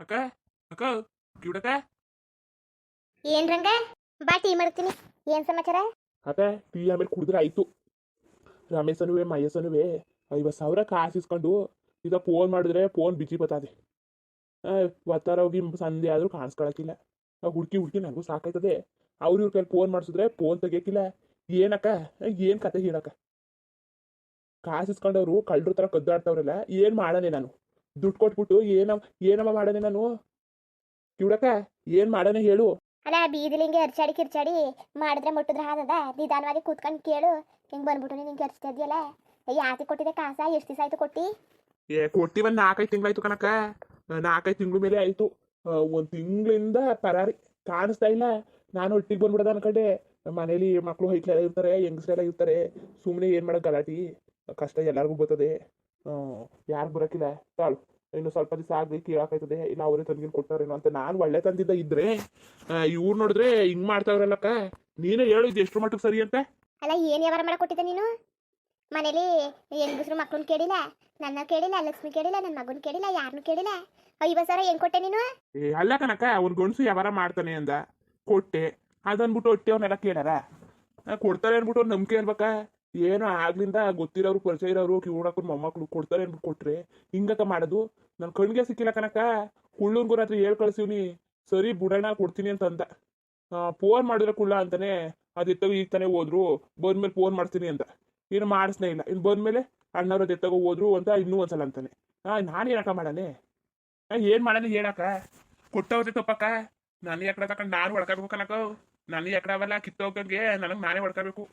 ಅಕ್ಕ ಅಕ್ಕ ಕಿವಿಡಕ್ಕ ಏನ್ ರಂಗ? ಬಾ ಟೀ ಮಾಡ್ತೀನಿ. ಏನ್ ಸಮಾಚಾರ? ಅಕ್ಕ ಟೀ ಆಮೇಲೆ ಕುಡಿದ್ರೆ ಆಯ್ತು. ರಮೇಶನುವೆ ಮಹೇಶನುವೆ ಐವತ್ತು ಸಾವಿರ ಕಾಸು ಇಸ್ಕೊಂಡು ಈಗ ಫೋನ್ ಮಾಡಿದ್ರೆ ಫೋನ್ ಬಿಜಿ ಬತ್ತದೆ ಒತ್ತಾರ ಹೋಗಿ ಸಂಧೆ ಆದರೂ ಕಾಣಿಸ್ಕೊಳಕಿಲ್ಲ. ಹುಡುಕಿ ಹುಡುಕಿ ನನಗೂ ಸಾಕಾಯ್ತದೆ. ಅವ್ರ ಇವ್ರ ಕೈಲಿ ಫೋನ್ ಮಾಡಿಸಿದ್ರೆ ಫೋನ್ ತೆಗಿಯಕ್ಕಿಲ್ಲ. ಏನಕ್ಕ? ಏನ್ ಕತೆ ಹೇಳಕ್ಕ? ಕಾಸು ಇಸ್ಕೊಂಡವ್ರು ಕಳ್ಳರ ತರ ಕದ್ದಾಡ್ತವ್ರಲ್ಲ ಏನ್ ಮಾಡನೆ ನಾನು? ದುಡ್ಡು ಕೊಟ್ಬಿಟ್ಟು ಏನ ಏನಮ್ಮ ಮಾಡನೆ ನಾನು? ಕಿವಡಕ ಏನ್ ಮಾಡನೆ ಹೇಳು. ಅಲ್ಲ ಬೀದಿಲಿಂಗೆ ಅರ್ಚಾಡಿ ಕಿರ್ಚಾಡಿ ಮಾಡಿದ್ರೆ ಮುಟ್ಟಿದ್ರೆ ಹಾದದ ನಿಧಾನವಾಗಿ ಕೂತ್ಕೊಂಡು ಕೇಳು. ಹಿಂಗ್ ಬಂದ್ಬಿಟ್ಟು ನಿಂಗೆ ಅರ್ಚ್ತಾ ಇದೆಯಲ್ಲ ಯಾತಿ ಕೊಟ್ಟಿದೆ ಕಾಸ? ಎಷ್ಟು ದಿವಸ ಆಯ್ತು ಕೊಟ್ಟಿ? ಏ ಕೊಟ್ಟಿ ಒಂದು ನಾಲ್ಕೈದು ತಿಂಗ್ಳಾಯ್ತು ಕಣಕ ನಾಲ್ಕೈದು ತಿಂಗಳ ಮೇಲೆ ಆಯ್ತು. ಒಂದ್ ತಿಂಗಳಿಂದ ಪರಾರಿ ಕಾಣಿಸ್ತಾ ಇಲ್ಲ. ನಾನು ಒಟ್ಟಿಗೆ ಬಂದ್ಬಿಡದ ಅನ್ಕಡೆ. ಮನೇಲಿ ಮಕ್ಕಳು ಹೈಕ್ಲೆಲ್ಲ ಇರ್ತಾರೆ ಹೆಂಗಸ್ರೆಲ್ಲ ಇರ್ತಾರೆ. ಸುಮ್ಮನೆ ಏನು ಮಾಡೋ ಗಲಾಟಿ? ಕಷ್ಟ ಎಲ್ಲಾರ್ಗು ಬರ್ತದೆ ಯಾರು ಬರಕಿಲ್ಲ ತಾಳು ಇನ್ನು ಸ್ವಲ್ಪ ದಿವಸ ಆಗಲಿ ಕೇಳಾಕೈತದೆ. ಇಲ್ಲ ಅವರೇ ತಂದಿನ ಕೊಟ್ಟಾರೇನೋ ಅಂತ ನಾನು ಒಳ್ಳೆ ತಂದಿದ್ದ ಇದ್ರೆ ಇವ್ರು ನೋಡಿದ್ರೆ ಹಿಂಗ್ ಮಾಡ್ತಾವ್ರಲ್ಲಕ್ಕ ನೀನೇ ಹೇಳು ಇದು ಎಷ್ಟು ಮಟ್ಟಕ್ಕೆ ಸರಿ ಅಂತ? ಅಲ್ಲ ಏನ್ ವ್ಯವಹಾರ ಮಾಡ ಕೊಟ್ಟಿದ್ದೆ ನೀನು? ಮನೇಲಿ ಹೆಂಗಸ್ರು ಮಕ್ಕಳನ್ನ ಕೇಳಿಲ್ಲ ನನ್ನ ಕೇಳಿಲ್ಲ ಲಕ್ಷ್ಮಿ ಕೇಳಿಲ್ಲ ನನ್ನ ಮಗನ ಕೇಳಿಲ್ಲ ಯಾರನ್ನು ಕೇಳಿಲ್ಲ. ಐವತ್ತು ಸಾವಿರ ಏನ್ ಕೊಟ್ಟೆ ನೀನು? ಏ ಅಲ್ಲ ಕನಕ ಅವ್ನ ಗಂಡಸು ವ್ಯವಹಾರ ಮಾಡ್ತಾನೆ ಅಂದ. ಕೊಟ್ಟೆ. ಅದನ್ಬಿಟ್ಟು ಹೊಟ್ಟೆ ಅವನ್ನೆಲ್ಲ ಕೇಳಾರ? ಕೊಡ್ತಾರೆ ಅಂದ್ಬಿಟ್ಟು ಅವ್ರ್ ನಂಬಿಕೆ ಅನ್ಬೇಕ? ಏನೋ ಆಗ್ಲಿಂದ ಗೊತ್ತಿರೋರು ಪರಿಚಯ ಇರೋರು ಕಿವುಡಕ್ಕೂ ಮೊಮ್ಮಕ್ಳು ಕೊಡ್ತಾರೆ ಅನ್ಬಿಟ್ಟು ಕೊಟ್ರೆ ಹಿಂಗಕ್ಕ ಮಾಡೋದು? ನನ್ನ ಕಣ್ಗೆ ಸಿಕ್ಕಿಲ್ಲ ಕನಕ ಕುಳ್ಳನ್ಗೂ ಹತ್ರ ಹೇಳ್ ಕಳ್ಸಿವ್ನಿ. ಸರಿ ಬುಡಣ್ಣ ಕೊಡ್ತೀನಿ ಅಂತಂದ. ಫೋನ್ ಮಾಡಿದ್ರೆ ಕುಳ್ಳ ಅಂತಾನೆ. ಅದೆತ್ತಾಗ ಈಗ ತಾನೇ ಹೋದ್ರು. ಬಂದ್ಮೇಲೆ ಫೋನ್ ಮಾಡ್ತೀನಿ ಅಂತ. ಏನು ಮಾಡಿಸ್ನೇ ಇಲ್ಲ. ಇನ್ನು ಬಂದ್ಮೇಲೆ ಅಣ್ಣವ್ರ ಎತ್ತಾಗ ಹೋದ್ರು ಅಂತ ಇನ್ನೂ ಒಂದ್ಸಲ ಅಂತಾನೆ. ಹಾ ನಾನು ಏನಕ್ಕ ಮಾಡಾನೆ? ಏನ್ ಮಾಡಾನೆ ಹೇಳಕ್ಕ? ಕೊಟ್ಟವ್ರೆ ತಪ್ಪಕ್ಕ. ನಾನು ಯಾಕಡೆ ತಕೊಂಡು ನಾನು ಹೊಡ್ಕೋಬೇಕು ಕನಕ ನಾನು ಎಕಡೆ ಅವಲ್ಲ ಕಿತ್ತೋಗಂಗೆ ನನಗೆ ನಾನೇ ಹೊಡ್ಕೋಬೇಕು.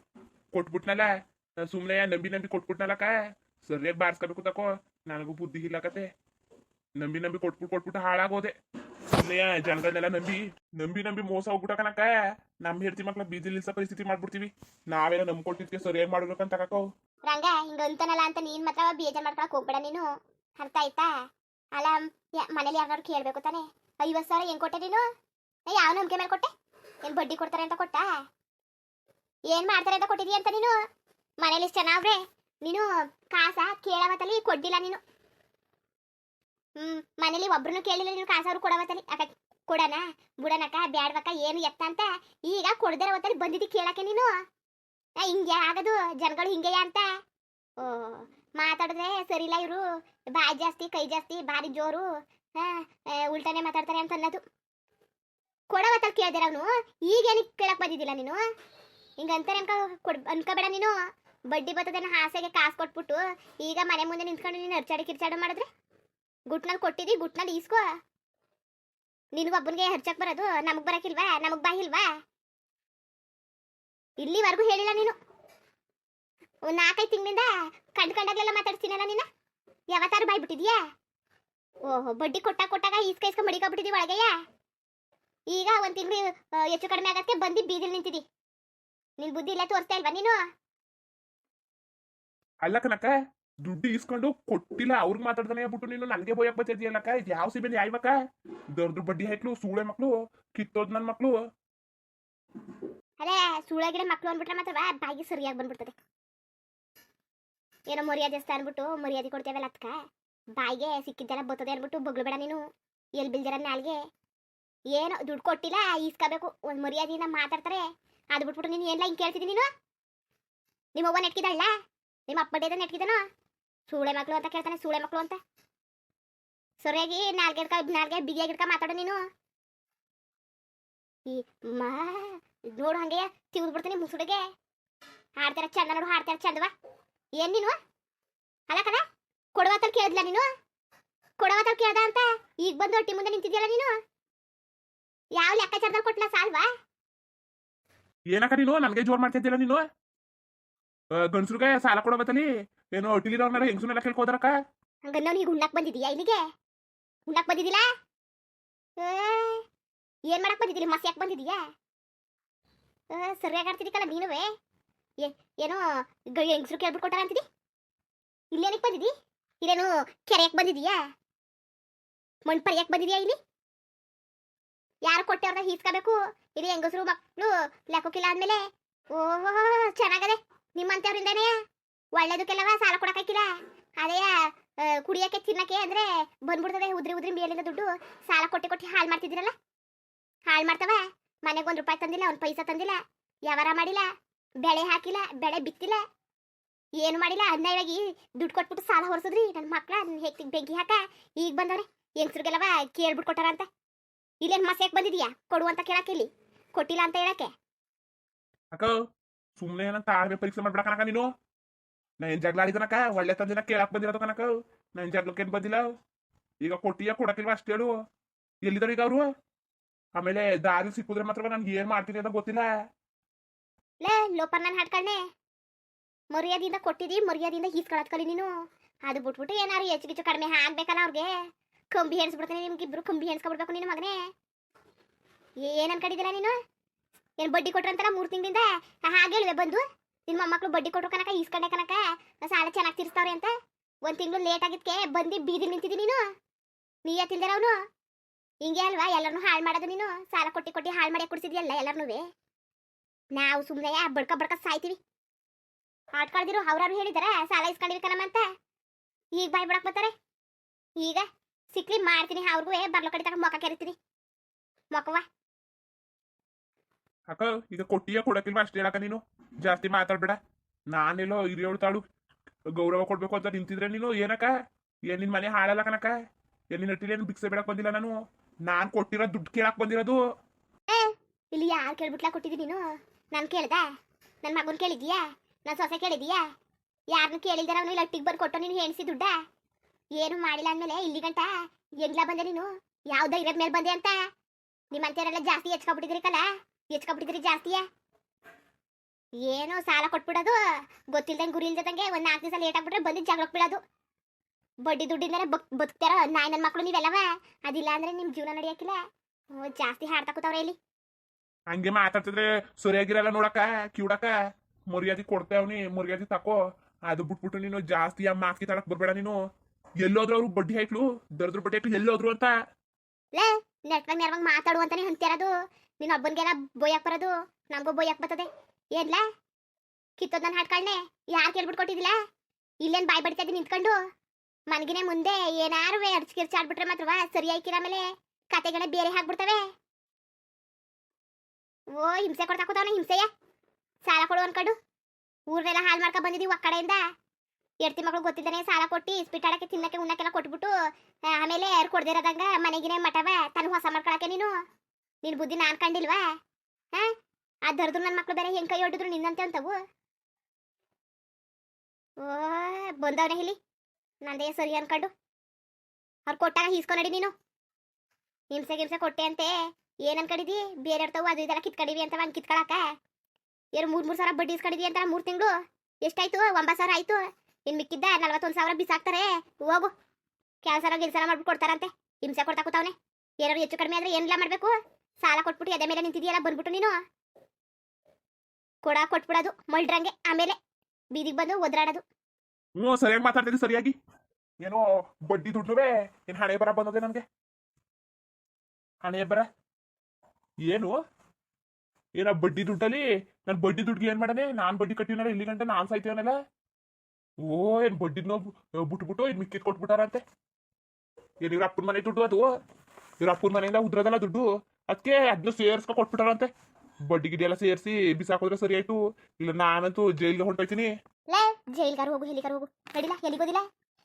ಕೊಟ್ಬಿಟ್ನಲ್ಲ? ಸುಮ್ಮನೆ ನಂಬಿ ನಂಬಿ ಕೊಟ್ಬಿಟ್ನಲ್ಲಕ್ಕ ಸರಿಯಾಗಿ ಬಾರಿಸ್ಕೋಬೇಕು ತಕೋ. ನನಗೂ ಬುದ್ಧಿ ಇಲ್ಲಕತೆ ನಂಬಿ ನಂಬಿ ಕೊಟ್ಬಿಟ್ಟು ಕೊಟ್ಬಿಟ್ಟು ಹಾಳಾಗೋದೆ. ಸುಮ್ಮನೆ ಜನಗಳನ್ನೆಲ್ಲ ನಂಬಿ ನಂಬಿ ನಂಬಿ ಮೋಸ ಹೋಗ್ಬಿಟ್ಟಕನಕ ನಮ್ಮ ಹೆಡ್ತಿ ಮಕ್ಳ ಬೀದಿ ನಿಲ್ಸ ಪರಿಸ್ಥಿತಿ ಮಾಡ್ಬಿಡ್ತೀವಿ. ನಾವೇನ ನಂಬ್ಕೊಟ್ಟಿದ್ಕೆ ಸರಿಯಾಗಿ ಮಾಡ್ಬೇಕಂತ ತಕೋ ರಂಗ ಹಿಂಗ ಅಂತನಲ್ಲ ಅಂತ ನೀನ್ ಮಾತ್ರ ಬೇಜಾರ್ ಮಾಡ್ಕೊಳಕ್ ಹೋಗ್ಬೇಡ ನೀನು. ಅರ್ಥ ಆಯ್ತಾ? ಅಲ್ಲ ಮನೇಲಿ ಯಾರು ಕೇಳ್ಬೇಕು ತಾನೆ? ಐವತ್ತು ಸಾವಿರ ಹೆಂಗ್ ಕೊಟ್ಟೆ ನೀನು? ಯಾವ ನಂಬಿಕೆ ಮೇಲೆ ಕೊಟ್ಟೆ? ಏನ್ ಬಡ್ಡಿ ಕೊಡ್ತಾರೆ ಅಂತ ಕೊಟ್ಟ? ಏನ್ ಮಾಡ್ತಾರೆ ಅಂತ ಕೊಟ್ಟಿದೀಯ ಅಂತ ನೀನು? ಮನೇಲಿ ಚೆನ್ನಾಗ್ರೆ ನೀನು ಕಾಸ ಕೇಳವತ್ತಲ್ಲಿ ಕೊಡ್ಲಿಲ್ಲ ನೀನು. ಹ್ಮ್, ಮನೇಲಿ ಒಬ್ರು ಕೇಳಿಲ್ಲ ನೀನು ಕಾಸ ಅವ್ರು ಕೊಡವತ್ತಲ್ಲಿ. ಅಕ್ಕ ಕೊಡನ ಬುಡನಕ್ಕ ಬ್ಯಾಡ್ವಕ್ಕ, ಏನು ಎತ್ತ ಅಂತ ಈಗ ಕೊಡದಿರೋ ಅವತ್ತಲ್ಲಿ ಬಂದಿದ್ದಿ ಕೇಳಕ್ಕೆ ನೀನು? ಹಿಂಗೆ ಆಗದು, ಜನಗಳು ಹಿಂಗೆಯ ಅಂತ? ಓ, ಮಾತಾಡಿದ್ರೆ ಸರಿಲ್ಲ ಇವರು. ಬಾಯಿ ಜಾಸ್ತಿ, ಕೈ ಜಾಸ್ತಿ, ಭಾರಿ ಜೋರು. ಹಾ ಉಲ್ಟಾನೆ ಮಾತಾಡ್ತಾರೆ ಅಂತ ಅನ್ನೋದು. ಕೊಡವತ್ತಲ್ಲಿ ಕೇಳ್ದಿರ ಅವನು? ಈಗ ಏನಕ್ಕೆ ಕೇಳಕ್ ಬಂದಿದ್ದಿಲ್ಲ ನೀನು? ಹಿಂಗ ಅಂತಾರೆ ಅನ್ಕ, ಕೊಡ್ ಅನ್ಕೋಬೇಡ ನೀನು. ಬಡ್ಡಿ ಬರ್ತದೇನೋ ಹಾಸೆಗೆ ಕಾಸು ಕೊಟ್ಬಿಟ್ಟು ಈಗ ಮನೆ ಮುಂದೆ ನಿಂತ್ಕೊಂಡು ನೀನು ಹರ್ಚಾಡಿ ಕಿರ್ಚಾಡು ಮಾಡಿದ್ರೆ? ಗುಟ್ನಲ್ಲಿ ಕೊಟ್ಟಿದ್ದಿ ಗುಟ್ನಲ್ಲಿ ಈಸ್ಕೋ. ಒಬ್ಬನಿಗೆ ಹರ್ಚಕ್ ಬರೋದು, ನಮಗೆ ಬರಕಿಲ್ವಾ? ನಮಗೆ ಬಾಯಿ ಇಲ್ವಾ? ಇಲ್ಲಿವರೆಗೂ ಹೇಳಿಲ್ಲ ನೀನು. ಒಂದ್ ನಾಲ್ಕೈದು ತಿಂಗಳಿಂದ ಕಂಡು ಕಂಡಾಗ್ಲೆಲ್ಲ ಮಾತಾಡ್ತೀನಲ್ಲ ನೀನ? ಯಾವತ್ತಾರು ಬಾಯ್ ಬಿಟ್ಟಿದ್ಯಾ ಓಹೋ, ಬಡ್ಡಿ ಕೊಟ್ಟಾಗ ಕೊಟ್ಟಾಗ ಈಸ್ಕ ಈಸ್ಕ ಮಡಿಕೊಬಿಟ್ಟಿದ್ದಿ ಒಳಗೆಯ ಈಗ ಒಂದು ತಿಂಗಳು ಹೆಚ್ಚು ಕಡಿಮೆ ಆಗತ್ತೆ ಬಂದು ಬೀದಿಲಿ ನಿಂತಿದಿ. ನಿನ್ ಬುದ್ಧಿ ಇಲ್ಲ ತೋರಿಸ್ತಾ ಇಲ್ವಾ ನೀನು? ಅಲ್ಲ ಕನಕ ದುಡ್ಡು ಇಸ್ಕೊಂಡು ಕೊಟ್ಟಿಲ್ಲ ಅವ್ರಿಗೆ ಮಾತಾಡ್ತಾನೆ ಬಿಟ್ಟು ನೀನು ನನಗೆ ಹೋಯಕ್ ಬರ್ತಿದ್ಯಲ್ಲಕ್ಕ ಇದು ಯಾವ ಸಿಬಿ ನ್ಯಾಯವಕ್ಕ ದೊಡ್ಡ ಬಡ್ಡಿ ಹಾಕ್ಲು ಸೂಳೆ ಮಕ್ಳು ಕಿತ್ತೋದ್ ನನ್ ಮಕ್ಳು. ಅದೇ ಸೂಳೆ ಗಿಡ ಮಕ್ಳು ಅಂದ್ಬಿಟ್ರೆ ಮಾತ್ರ ಬಾಯಿಗೆ ಸರಿಯಾಗಿ ಬಂದ್ಬಿಡ್ತದೆ. ಏನೋ ಮರ್ಯಾದೆ ಅಷ್ಟ ಅನ್ಬಿಟ್ಟು ಮರ್ಯಾದೆ ಕೊಡ್ತೇವಲ್ಲ ಅತ್ಕ ಬಾಯಿಗೆ ಸಿಕ್ಕಿದ್ದೆಲ್ಲ ಬತ್ತದೆ ಅಂದ್ಬಿಟ್ಟು ಬಗ್ಳು ಬೇಡ ನೀನು. ಎಲ್ಲಿ ಬಿಲ್ದಿರ ನಾಲ್ಗೆ ಏನೋ ದುಡ್ಡು ಕೊಟ್ಟಿಲ್ಲ ಈಸ್ಕೋಬೇಕು ಒಂದು ಮರ್ಯಾದೆಯಿಂದ ಮಾತಾಡ್ತಾರೆ. ಅದು ಬಿಟ್ಬಿಟ್ಟು ನೀನು ಏನ್ಲ ಹಿಂಗೆ ಕೇಳ್ತಿದ್ದೀನಿ ನೀನು? ನಿಮ್ಮ ಅವ್ವ ನೆಟ್ಕಿದಲ್ಲ ನಿಮ್ಮ ಅಪ್ಪ ಡೇದ ನೆಟ್ಕಿದನೋ ಸೂಳೆ ಮಕ್ಳು ಅಂತ ಕೇಳ್ತಾನೆ, ಸೂಳೆ ಮಕ್ಕಳು ಅಂತ. ಸರಿಯಾಗಿ ನಾಲ್ಗೆ ಹಿಡ್ಕ, ನಾಲ್ಗೆ ಬಿಗಿಯಾಗಿ ಹಿಡ್ಕ ಮಾತಾಡು ನೀನು. ಈ ಮಾ, ನೋಡು ಹಂಗೆ ತಿವ್ದು ಬಿಡ್ತೀನಿ ಮುಸುಡಿಗೆ. ಹಾಡ್ತಾರ ಚಂದ ನೋಡು, ಹಾಡ್ತಾರ ಚಂದವ. ಏನ್ ನೀನು? ಅಲ್ಲ ಕದ ಕೊಡವತ್ತಲ್ಲಿ ಕೇಳಿದ್ಲ ನೀನು? ಕೊಡವತ್ತಲ್ಲಿ ಕೇಳ್ದ ಅಂತ ಈಗ ಬಂದು ಹೊಟ್ಟಿ ಮುಂದೆ ನಿಂತಿದ್ಯಲ್ಲ ನೀನು? ಯಾವ ಲೆಕ್ಕಾಚಾರದಲ್ಲಿ ಕೊಟ್ಲ ಸಾಲ್ವಾ? ಏನಕ್ಕ ನೀನು ನನಗೆ ಜೋರ್ ಮಾಡ್ತಿದ್ದಿಲ್ಲ ನೀನು? ಗಂಡಸ್ರಿಗೆ ಸಾಲ ಕೊಡೋ ಬತ್ತಲಿ ಏನೋ ಹೊಟ್ಟಿಲಿರೋರ್ನೆಲ್ಲ ಹೆಂಗಸನ್ನೆಲ್ಲ ಕೇಳ್ಕೋದ್ರಕ್ಕ ನಾವು ಈಗ ಉಣ್ಣಾಕ್ ಬಂದಿದೀಯಾ ಇಲ್ಲಿಗೆ? ಉಣ್ಣಕ್ ಬಂದಿದ್ದಿಲ್ಲ ಏನ್ ಮಾಡಕ್ ಬಂದಿದ್ದಿಲ್ಲ ಮಸಿ ಯಾಕೆ ಬಂದಿದೀಯಾ ಸರಿಯಾಗಿ ಆಡ್ತಿದ್ದೀಕಲ್ಲ ನೀನುವೆ? ಏನೋ ಹೆಂಗಸ್ರು ಕೇಳ್ಬಿಟ್ಟು ಕೊಟ್ಟಾರ ಅಂತಿದಿ? ಇಲ್ಲೇನಕ್ಕೆ ಬಂದಿದಿ? ಇಲ್ಲೇನು ಕೆರೆಯಕ್ ಬಂದಿದೀಯಾ ಮಣ್ ಪರಿಯಕ್ ಬಂದಿದ್ಯಾ ಇಲ್ಲಿ? ಯಾರು ಕೊಟ್ಟವ್ರನ್ನ ಹೀಸ್ಕೋಬೇಕು? ಇದು ಹೆಂಗಸರು ಮಕ್ಕಳು ಲೆಕ್ಕಕ್ಕಿಲ್ಲ ಅಂದ್ಮೇಲೆ ಓಹೋ, ಚೆನ್ನಾಗದೆ. ನಿಮ್ಮಂತವ್ರಿಂದಾನೇ ಒಳ್ಳೇದಕ್ಕೆಲ್ಲವ ಸಾಲ ಕೊಡಕ್ಕಾಕಿಲ್ಲ ಅದೇ ಕುಡಿಯಕ್ಕೆ, ತಿನ್ನಕ್ಕೆ ಅಂದ್ರೆ ಬಂದ್ಬಿಡ್ತದೆ ಉದ್ರಿ ಉದ್ರಿ ಮೇಲಿಂದ ದುಡ್ಡು. ಸಾಲ ಕೊಟ್ಟಿ ಕೊಟ್ಟಿ ಹಾಳು ಮಾಡ್ತಿದ್ದೀರಲ್ಲ? ಹಾಳು ಮಾಡ್ತವ? ಮನೆಗೆ ಒಂದು ರೂಪಾಯಿ ತಂದಿಲ್ಲ, ಒಂದು ಪೈಸಾ ತಂದಿಲ್ಲ. ವ್ಯವಹಾರ ಮಾಡಿಲ್ಲ, ಬೆಳೆ ಹಾಕಿಲ್ಲ, ಬೆಳೆ ಬಿತ್ತಿಲ್ಲ. ಏನು ಮಾಡಿಲ್ಲ? ಅನ್ಯಾಯವಾಗಿ ದುಡ್ಡು ಕೊಟ್ಬಿಟ್ಟು ಸಾಲ ಹೊರಿಸಿದ್ರಿ. ನನ್ನ ಮಕ್ಳ ಹೆಕ್ತಿಗೆ ಬೆಂಕಿ ಹಾಕ. ಈಗ ಬಂದವ್ರೆ ಹೆಂಗಸ್ರಿಗೆಲ್ಲವ ಕೇಳ್ಬಿಟ್ಟು ಕೊಟ್ಟಾರ ಅಂತ. ಇಲ್ಲೇನು ಮಸ್ಯಾಕ್ ಬಂದಿದೀಯಾ? ಕೊಡು ಅಂತ ಕೇಳಕ್ಕೆ ಇಲ್ಲಿ. ಕೊಟ್ಟಿಲ್ಲ ಅಂತ ಹೇಳಕ್ಕೆ. ಅಕ್ಕ ಸುಮ್ಮನೆ ಏನಂತ ತಾಳ್ಮೆ ಪರೀಕ್ಷೆ ಮಾಡ್ಬಿಡ ಕನಕ ನೀನು. ನಾ ಏನ್ ಜಗಳ ಆಡಿದನಕ ಒಳ್ಳೆ ತಂದಿನ ಕೇಳಕ್ ಬಂದಿರೋದು ಕನಕ ನಾ ಏನ್ ಜಗಳಕ್ಕೆ ಏನ್ ಬಂದಿಲ್ಲ. ಈಗ ಕೊಟ್ಟಿಯ ಕೊಡಕ್ಕಿಲ್ವಾ ಅಷ್ಟೇ ಹೇಳು. ಎಲ್ಲಿದಾರ ಈಗ ಅವರು? ಆಮೇಲೆ ದಾರಿ ಸಿಕ್ಕಿದ್ರೆ ಮಾತ್ರ ನನ್ಗೆ ಏನ್ ಮಾಡ್ತೀನಿ ಅಂತ ಗೊತ್ತಿಲ್ಲ. ಲೇ ಲೋಪರ್ ನಾನು ಹಾಡ್ಕಳ್ನೆ. ಮರ್ಯಾದಿಂದ ಕೊಟ್ಟಿದಿ ಮರ್ಯಾದಿಂದ ಈಸ್ಕೊಳತ್ ಕಲಿ ನೀನು. ಅದು ಬಿಟ್ಬಿಟ್ಟು ಏನಾರು ಹೆಚ್ಚು ಗಿಚ್ಚು ಕಡಿಮೆ ಆಗ್ಬೇಕಲ್ಲ ಅವ್ರಿಗೆ. ಕಂಬಿ ಹೆಣ್ಸ್ಬಿಡ್ತಾನೆ ನಿಮ್ಗೆ ಇಬ್ರು ಕಂಬಿ ಹೆಣ್ಸ್ಕೊಬಿಡ್ಬೇಕು ನೀನು ಮಗನೇ. ಏನು ಅನ್ಕೊಂಡಿದ್ದೀರ ನೀನು? ಏನು ಬಡ್ಡಿ ಕೊಟ್ರಂತಾರ ಮೂರು ತಿಂಗಳಿಂದ? ಹಾಗೆ ಹೇಳಿವೆ ಬಂದು. ನಿನ್ನ ಮೊಮ್ಮಕ್ಳು ಬಡ್ಡಿ ಕೊಟ್ಟರು ಕನಕ ಈಸ್ಕೊಂಡೆ ಕನಕ ಸಾಲ ಚೆನ್ನಾಗಿ ತೀರಿಸ್ತಾವ್ರೆ ಅಂತ. ಒಂದು ತಿಂಗಳು ಲೇಟ್ ಆಗಿದ್ಕೆ ಬಂದು ಬೀದಿ ನಿಂತಿದ್ದಿ ನೀನು. ನೀ ತಿಲ್ದಿರ ಅವನು? ಹಿಂಗೆ ಅಲ್ವಾ ಎಲ್ಲರೂ ಹಾಳು ಮಾಡೋದು ನೀನು? ಸಾಲ ಕೊಟ್ಟಿ ಕೊಟ್ಟಿ ಹಾಳು ಮಾಡಿ ಕೊಡಿಸಿದ್ಯಲ್ಲ ಎಲ್ಲರನ್ನೂ ನಾವು ಸುಮ್ಮನೆ ಬಡ್ಕ ಬಡ್ಕ ಸಾಯ್ತೀವಿ. ಆಟ್ಕೊಳ್ದಿರು ಅವ್ರಾರು ಹೇಳಿದಾರ, ಸಾಲ ಇಸ್ಕೊಂಡಿವಿ ಕಣಮ್ಮ ಅಂತ. ಈಗ ಬಾಯ್ ಬಿಡಕ್ ಬರ್ತಾರೆ. ಈಗ ಸಿಕ್ಲಿ ಮಾಡ್ತೀನಿ ಅವ್ರಿಗೂ ಬರ್ಲೋ ಕಡೆ ತಗೊಂಡು ಮೊಕ್ಕ ಕೆರಿತೀನಿ ಮೊಕ್ಕವ ಅಕ್ಕ ಈಗ ಕೊಟ್ಟಿಯ ಕೊಡಕ್ಕಿಲ್ವಾ? ಅಷ್ಟೇ ಹೇಳಕ ನೀನು. ಜಾಸ್ತಿ ಮಾತಾಡ್ಬೇಡ. ನಾನೆಲ್ಲೋ ಹಿರಿಯೋಳ್ತಾಳು ಗೌರವ ಕೊಡ್ಬೇಕು ಅಂತ ನಿಂತಿದ್ರೆ ನೀನು? ಏನಕ್ಕ? ಏನ್ ನಿನ್ ಮನೆ ಹಾಳಲ್ಲ ಕನಕ ಏನ್ ನಿನ್ ಹಟ್ಟಿಲಿ ಏನು ಬಿಕ್ಸೆ ಬೇಡಕ್ ಬಂದಿಲ್ಲ ನಾನು? ನಾನ್ ಕೊಟ್ಟಿರೋ ದುಡ್ಡು ಕೇಳಕ್ ಬಂದಿರೋದು. ಇಲ್ಲಿ ಯಾರು ಕೇಳ್ಬಿಟ್ಲಾ ಕೊಟ್ಟಿದ್ದೀನಿ ನೀನು? ನಾನು ಕೇಳ್ದ? ನನ್ನ ಮಗನ್ ಕೇಳಿದ್ಯಾ ನನ್ನ ಸೊಸೆ ಕೇಳಿದ್ಯಾ ಯಾರನ್ನು ಕೇಳಿದ್ದಾರೆ ಅವನು ಇಲ್ಲಿ ಅಟ್ಟಿಗೆ ಬಂದು ಕೊಟ್ಟು ನೀನು ಹೆಣ್ಸಿ ದುಡ್ಡ? ಏನು ಮಾಡಿಲ್ಲ ಅಂದ್ಮೇಲೆ ಇಲ್ಲಿ ಗಂಟ ಎಂಗ್ಲ ಬಂದೆ ನೀನು? ಯಾವ್ದ ಇರೋದ್ ಮೇಲೆ ಬಂದೆ ಅಂತ? ನಿಮ್ಮಂತೇರೆಲ್ಲ ಜಾಸ್ತಿ ಹೆಚ್ಕೊಬಿಟ್ಟಿದ್ರಿ ಕಲ? ಹೆಚ್ಕೊಬಿಟ್ಟಿದ್ರಿ ಜಾಸ್ತಿಯಾ ಏನು ಸಾಲ ಕೊಟ್ಬಿಡೋದು. ಗೊತ್ತಿಲ್ದಂಗೆ ಗುರಿ ಇಲ್ದಂಗೆ ಒಂದ್ ನಾಲ್ಕು ದಿವಸ ಲೇಟ್ ಆಗ್ಬಿಟ್ರೆ ಬಂದು ಜಗಳಕ್ಕೆ ಬಿಡೋದು ಬಡ್ಡಿ ದುಡ್ಡಿಂದಲೇ ಬಕ್ ಬದುಕ್ತಾರ ನಾಯಿ ನನ್ನ ಮಕ್ಕಳು ನೀವೆಲ್ಲವ? ಅದಿಲ್ಲ ಅಂದ್ರೆ ನಿಮ್ಮ ಜೀವನ ನಡೆಯಕ್ಕಿಲ್ಲ ಜಾಸ್ತಿ ಹಾಡ್ತಾ ಕೂತವ್ರೆ ಇಲ್ಲಿ. ಹಂಗೆ ಮಾತಾಡ್ತಿದ್ರೆ ಸರಿಯಾಗಿರಲ್ಲ ನೋಡಕ್ಕ ಕಿವುಡಕ ಮರ್ಯಾದೆ ಕೊಡ್ತೇವ್ನಿ ಮರ್ಯಾದೆ ತಕೋ. ಅದು ಬಿಟ್ಬಿಟ್ಟು ನೀನು ಜಾಸ್ತಿ ಆ ಮಾಕಿ ತಳಕ್ ಬರ್ಬೇಡ ನೀನು. ಎಲ್ಲೋದ್ರು ಅವ್ರು ಬಡ್ಡಿ ಹಾಕ್ಲು, ದರದ್ರು ಬಡ್ಡಿ ಹಾಕ್ಲು ಎಲ್ಲೋದ್ರು ಅಂತ. ಲೇ ನೆಟ್ನಾಗ ನೆರವಾಗ ಮಾತಾಡು ಅಂತಾನೆ ಅಂತಿರೋದು ನಿನ್ನ ಒಬ್ಬನಿಗೆಲ್ಲ ಬೋಯಕ್ ಬರೋದು, ನಮಗೂ ಬೋಯಕ್ ಬರ್ತದೆ. ಏನ್ಲ ಕಿತ್ತೋದ್ ನನ್ನ ಹಾಡ್ಕಳ್ನೆ ಯಾರು ಕೇಳ್ಬಿಟ್ಟು ಕೊಟ್ಟಿದ್ದಿಲ್ಲ ಇಲ್ಲೇನ್ ಬಾಯ್ ಬಡಿತಾ ಇದ್ದೀನಿ ನಿಂತ್ಕೊಂಡು? ಮನ್ಗಿನೇ ಮುಂದೆ ಏನಾರು ಅರ್ಚ್ ಕಿರ್ಚಾಡ್ಬಿಟ್ರೆ ಮಾತ್ರವಾ ಸರಿ ಮೇಲೆ ಕತೆಗಳೇ ಬೇರೆ ಹಾಕ್ಬಿಡ್ತವೆ. ಓ, ಹಿಂಸೆ ಕೊಡ್ತಾ ಕೂತವನ ಹಿಂಸೆಯ. ಸಾಲ ಕೊಡು ಅನ್ಕೊಂಡು. ಊರ್ನೆಲ್ಲ ಹಾಳು ಮಾಡ್ಕೊಂಡ್ ಬಂದಿದೀವಿ ಆ ಕಡೆಯಿಂದ. ಎಡ್ತಿ ಮಕ್ಳು ಗೊತ್ತಿದ್ದಾನೆ ಸಾಲ ಕೊಟ್ಟು ಇಸ್ಪಿಟಾಡಕ್ಕೆ ತಿನ್ನಕ್ಕೆ, ಉಣ್ಣಕ್ಕೆಲ್ಲ ಕೊಟ್ಬಿಟ್ಟು ಆಮೇಲೆ ಯಾರು ಕೊಡ್ದಿರೋದಂಗ ಮನೆಗಿನೇ ಮಠವ ತನ್ನ ಹೊಸ ಮಾಡ್ಕೊಳಕ್ಕೆ ನೀನು? ನಿನ್ ಬುದ್ಧಿ ನಾನು ಕಂಡಿಲ್ವಾ? ಆ? ದರ್ದು ನನ್ನ ಮಕ್ಳು ಬೇರೆ ಹೆಂಗ್ ಕೈ ಹೊಡಿದ್ರು ನಿನ್ನಂತೆ ಅಂತವು? ಓ, ಬಂದವನೇ ಇಲ್ಲಿ. ನಂದೇ ಸರಿ ಅನ್ಕೊಂಡು. ಅವ್ರು ಕೊಟ್ಟಾಗ ಹೀಸ್ಕೊಂಡಿ ನೀನು. ಹಿಂಸೆ ಗಿಂಸೆ ಕೊಟ್ಟೆ ಅಂತೆ. ಏನ್ ಅನ್ಕೊಂಡಿದಿ? ಬೇರೆ ಇರ್ತಾವು ಅದು ಇದೆಲ್ಲ ಕಿತ್ಕಡಿವಿ ಅಂತ ಒಂದ್ ಕಿತ್ಕೊಳಕ? ಏನು ಮೂರ್ ಮೂರ್ ಸಾವಿರ ಬಡ್ಡಿ ಇಸ್ಕೊಂಡಿದಿ ಅಂತ ಮೂರು ತಿಂಗಳು? ಎಷ್ಟಾಯ್ತು? ಒಂಬತ್ತು ಸಾವಿರ ಆಯ್ತು? ಇನ್ ಮಿಕ್ಕಿದ್ದ ನಲ್ವತ್ತೊಂದು ಸಾವಿರ ಬಿಸಾಕ್ತಾರೆ. ಹೋಗು. ಕೆಲಸ ಗಿಲ್ಸರ ಮಾಡ್ಬಿಟ್ಟು ಕೊಡ್ತಾರಂತೆ. ಹಿಂಸೆ ಕೊಡ್ತಾ ಕೂತಾವನೆ. ಏನಾದ್ರು ಹೆಚ್ಚು ಕಡಿಮೆ ಆದ್ರೆ ಏನಿಲ್ಲ ಮಾಡಬೇಕು. ಸಾಲ ಕೊಟ್ಬಿಟ್ಟು ಎದೆ ಮೇಲೆ ನಿಂತಿದೆಯಲ್ಲ ಬಂದ್ಬಿಟ್ಟು ನೀನು. ಕೊಡ ಕೊಟ್ಬಿಡೋದು ಮಳ್ರಂಗೆ ಆಮೇಲೆ ಬೀದಿಗೆ ಬಂದು ಒದ್ರಾಡೋದು. ಹ್ಞೂ, ಸರಿಯಾಗಿ ಮಾತಾಡ್ತೀನಿ ಸರಿಯಾಗಿ. ಏನೋ ಬಡ್ಡಿ ದುಡ್ಡುವೆ. ಏನ್ ಹಣೆ ಬರ ಬಂದದೆ ನನಗೆ? ಹಣೆ ಬರ? ಏನು? ಏನೋ ಬಡ್ಡಿ ದುಡ್ಡಲ್ಲಿ? ನಾನು ಬಡ್ಡಿ ದುಡ್ಡಿಗೆ ಏನು ಮಾಡನೆ? ನಾನು ಬಡ್ಡಿ ಕಟ್ಟಿನಲ್ಲ ಇಲ್ಲಿ ಗಂಟೆ ನಾನು ಸಾಯ್ತೀವನಲ್ಲ? ಓ ಏನ್ ಬಡ್ಡಿನ ಬಿಟ್ಬಿಟ್ಟು ಇನ್ ಮಿಕ್ಕಿದ್ ಕೊಟ್ಬಿಟ್ಟಾರಂತೆ. ಏನ್ ಇವ್ರ ಅಪ್ಪನ ಮನೆ ದುಡ್ಡು ಅದು? ಇವ್ರ ಅಪ್ಪನ ಮನೆಯಿಂದ ಉದ್ರದಲ್ಲ ದುಡ್ಡು? ಅದಕ್ಕೆ ಅದನ್ನ ಸೇರ್ಸ್ಕೊ ಕೊಟ್ಬಿಟ್ಟಾರಂತೆ. ಬಡ್ಡಿ ಗಿಡ್ಡಿ ಎಲ್ಲ ಸೇರಿಸಿ ಬಿಸಾಕಿದ್ರೆ ಸರಿ ಆಯ್ತು. ಇಲ್ಲ, ನಾನಂತೂ ಜೈಲ್ಗೆ ಹೊಂಟೋಯ್ತೀನಿ. ಲೇ, ಜೈಲ್ಗಾರು ಹೋಗು ಹೆಲಿಗಾರ ಹೋಗು. ನಡಿಲ್ಲ ಎಲ್ಲಿಗೋದಿಲ್ಲ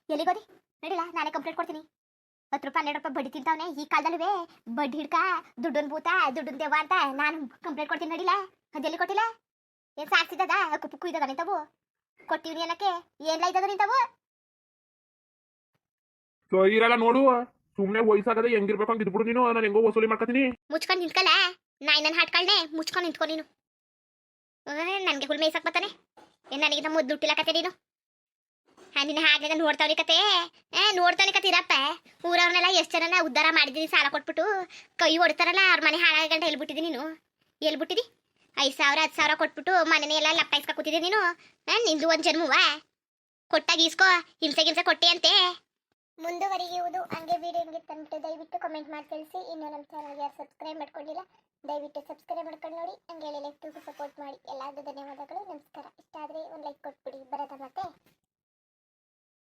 ಎಲ್ಲಿಗೋದಿ ನಡಿಲ್ಲ ನಾನೇ ಕಂಪ್ಲೇಂಟ್ ಕೊಡ್ತೀನಿ. ಹತ್ತು ರೂಪಾಯಿ, ಹನ್ನೆರಡು ರೂಪಾಯಿ ಬಡ್ಡಿ ತಿಂತಾವನೆ. ಈ ಕಾಲದಲ್ಲೂ ಬಡ್ಡಿ ಹಿಡ್ಕ, ದುಡ್ಡನ್ ಭೂತ, ದುಡ್ಡನ್ ದೇವ ಅಂತ ನಾನು ಕಂಪ್ಲೇಂಟ್ ಕೊಡ್ತೀನಿ ನಡಿಲ್ಲ ಅದೆಲ್ಲಿ ಕೊಟ್ಟಿಲ್ಲ ಏನ್ ಸಾಕ್ಸಿದ್ದದ? ಕುಪ್ಪು ಕುಯ್ದದ ನಿಂತವು? ಕೊಟ್ಟಿವ್ನಿ ಅನ್ನಕ್ಕೆ ಏನ್ಲ ಇದ್ದದ ನಿಂತವು? ಸೊ ಇರಲ್ಲ ನೋಡು. ಸುಮ್ನೆ ವಯಸ್ಸಾಗದೆ ಹೆಂಗಿರ್ಬೇಕು ಅಂತ ಇದ್ಬಿಡು ನೀನು. ನಾನು ಹೆಂಗೋ ವಸೂಲಿ ಮಾಡ್ಕೊತೀನಿ ಮುಚ್ಕೊಂಡ್ ನಿಂತ್ಕಲ್ಲ? ನಾಯಿ ನನ್ನ ಹಾಟ್ಕಳ್ನೆ ಮುಚ್ಕೊಂಡ್ ನಿಂತ್ಕೊ ನೀನು. ನನಗೆ ಹುಲ್ ಮೇಯ್ಸಕ್ ಬರ್ತಾನೆ ಏನ್ ನನಗಿಂತ ಮುದ್ದು ದುಡ್ಡಿಲ್ಲ ಕತೆ ನೀನು. ಹಾ ನಿನ್ನ ಹಾಗೆ ನೋಡ್ತಾವ್ನಿ ಕತೆ. ಏ ನೋಡ್ತಾನೆ ಕತೆ ಇರಪ್ಪ. ಊರವ್ರನ್ನೆಲ್ಲ ಎಷ್ಟು ಜನನ ಉದ್ಧಾರ ಮಾಡಿದ್ದೀನಿ ಸಾಲ ಕೊಟ್ಬಿಟ್ಟು. ಕೈ ಹೊಡ್ತಾರಲ್ಲ ಅವ್ರ ಮನೆ ಹಾಳಾಗಂಟ ಹೇಳ್ಬಿಟ್ಟಿದ್ದೀನಿ ನೀನು. ಎಲ್ಬಿಟ್ಟಿದಿ ಐದು ಸಾವಿರ, ಹತ್ತು ಸಾವಿರ ಕೊಟ್ಬಿಟ್ಟು ಮನೆನೇ ಎಲ್ಲ ಲಪ್ಪಾಯಿಸ್ಕೊ ಕೂತಿದ್ದೆ ನೀನು. ನಾನು ನಿಂದು ಒಂದು ಜನ್ಮವ? ಕೊಟ್ಟಾಗ ಈಸ್ಕೋ ಹಿಂಸೆ ಗಿಂಸೆ ಕೊಟ್ಟೆ ಅಂತೆ. ಮುಂದುವರಿಯುವುದು ಹಂಗೆ ವಿಡಿಯೋ ನಿಮಗೆ ತಂದ್ಬಿಟ್ಟು ದಯವಿಟ್ಟು ಕಮೆಂಟ್ ಮಾಡಿ ತಿಳಿಸಿ. ಇನ್ನು ನಮ್ಮ ಚಾನಲ್ಗೆ ಯಾರು ಸಬ್ಸ್ಕ್ರೈಬ್ ಮಾಡ್ಕೊಂಡಿಲ್ಲ, ದಯವಿಟ್ಟು ಸಬ್ಸ್ಕ್ರೈಬ್ ಮಾಡ್ಕೊಂಡು ನೋಡಿ. ಹಂಗೆ ಲೈಕ್ ಸಪೋರ್ಟ್ ಮಾಡಿ. ಎಲ್ಲರಿಗೂ ಧನ್ಯವಾದಗಳು. ನಮಸ್ಕಾರ. ಇಷ್ಟ ಆದರೆ ಒಂದು ಲೈಕ್ ಕೊಟ್ಬಿಡಿ. ಬರೋದ ಮತ್ತೆ.